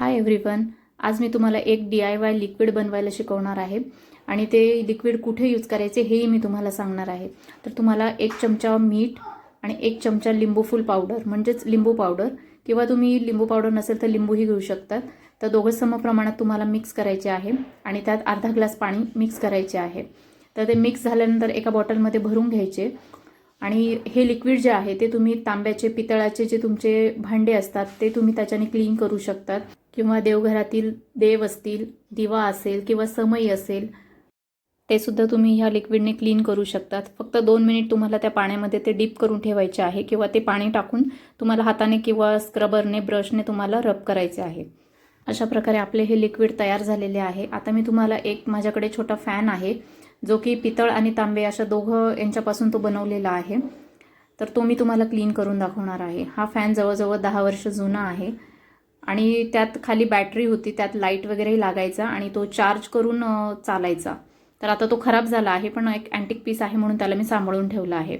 Hi everyone आज मी तुम्हाला एक डी आय वाय लिक्विड बनवायला शिकवणार आहे. आणि ते लिक्विड कुठे यूज करायचे हेही मी तुम्हाला सांगणार आहे. तर तुम्हाला एक चमचा मीठ आणि एक चमचा लिंबू फुल पावडर म्हणजेच लिंबू पावडर किंवा तुम्ही लिंबू पावडर नसेल तर लिंबूही घेऊ शकतात. तर दोघं समप्रमाणात तुम्हाला मिक्स करायचे आहे. आणि त्यात अर्धा ग्लास पाणी मिक्स करायचे आहे. तर ते मिक्स झाल्यानंतर एका बॉटलमध्ये भरून घ्यायचे. आणि हे लिक्विड जे आहे ते तुम्ही तांब्याचे पितळाचे जे तुमचे भांडे असतात ते तुम्ही त्याच्याने क्लीन करू शकतात. किंवा देवघरातील देव असतील दिवा असेल किंवा समई असेल ते सुद्धा तुम्ही ह्या लिक्विडने क्लीन करू शकतात. फक्त दोन मिनिट तुम्हाला त्या पाण्यामध्ये ते डीप करून ठेवायचे आहे किंवा ते पाणी टाकून तुम्हाला हाताने किंवा स्क्रबरने ब्रशने तुम्हाला रब करायचे आहे. अशा प्रकारे आपले हे लिक्विड तयार झालेले आहे. आता मी तुम्हाला एक माझ्याकडे छोटा फॅन आहे जो की पितळ आणि तांबे अशा दोघं यांच्यापासून तो बनवलेला आहे. तर तो मी तुम्हाला क्लीन करून दाखवणार आहे. हा फॅन जवळजवळ दहा वर्ष जुना आहे. आणि त्यात खाली बॅटरी होती त्यात लाइट वगैरेही लागायचा आणि तो चार्ज करून चालायचा. तर आता तो खराब झाला आहे पण एक अँटिक पीस आहे म्हणून त्याला मी सांभाळून ठेवला आहे.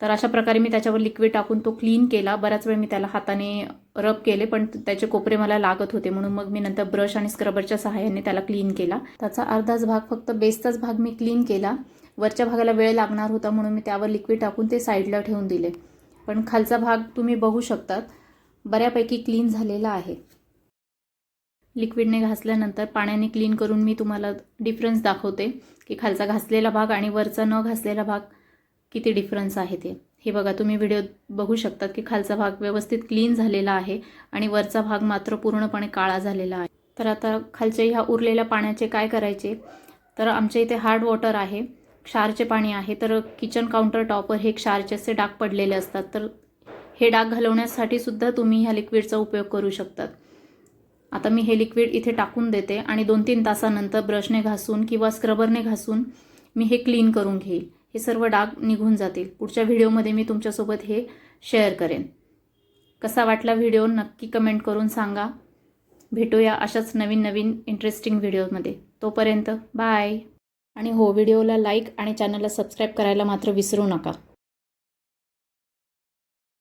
तर अशा प्रकारे मी त्याच्यावर लिक्विड टाकून तो क्लीन केला. बराच वेळ मी त्याला हाताने रब केले पण त्याचे कोपरे मला लागत होते म्हणून मग मी नंतर ब्रश आणि स्क्रबरच्या सहाय्याने त्याला क्लीन केला. त्याचा अर्धाच भाग फक्त बेसचाच भाग मी क्लीन केला. वरच्या भागाला वेळ लागणार होता म्हणून मी त्यावर लिक्विड टाकून ते साईडला ठेवून दिले. पण खालचा भाग तुम्ही बघू शकतात. बऱ्यापैकी क्लीन झालेला आहे. लिक्विडने घासल्यानंतर पाण्याने क्लीन करून मी तुम्हाला डिफरन्स दाखवते की खालचा घासलेला भाग आणि वरचा न घासलेला भाग किती डिफरन्स आहे ते. हे बघा तुम्ही व्हिडिओ बघू शकतात की खालचा भाग व्यवस्थित क्लीन झालेला आहे आणि वरचा भाग मात्र पूर्णपणे काळा झालेला आहे. तर आता खालच्या ह्या उरलेल्या पाण्याचे काय करायचे? तर आमच्या इथे हार्ड वॉटर आहे क्षारचे पाणी आहे तर किचन काउंटर टॉपर हे क्षारचे असे डाग पडलेले असतात. तर हे डाग घालवण्यासाठी सुद्धा तुम्ही ह्या लिक्विडचा उपयोग करू शकतात. आता मी हे लिक्विड इथे टाकून देते आणि दोन तीन तासानंतर ब्रशने घासून किंवा स्क्रबरने घासून मी हे क्लीन करून घेईल. हे सर्व डाग निघून जातील. पुढच्या व्हिडिओमध्ये मी तुमच्यासोबत हे शेअर करेन. कसा वाटला व्हिडिओ नक्की कमेंट करून सांगा. भेटूया अशाच नवीन नवीन इंटरेस्टिंग व्हिडिओमध्ये. तोपर्यंत बाय. आणि हो व्हिडिओला लाईक आणि चॅनलला सबस्क्राईब करायला मात्र विसरू नका.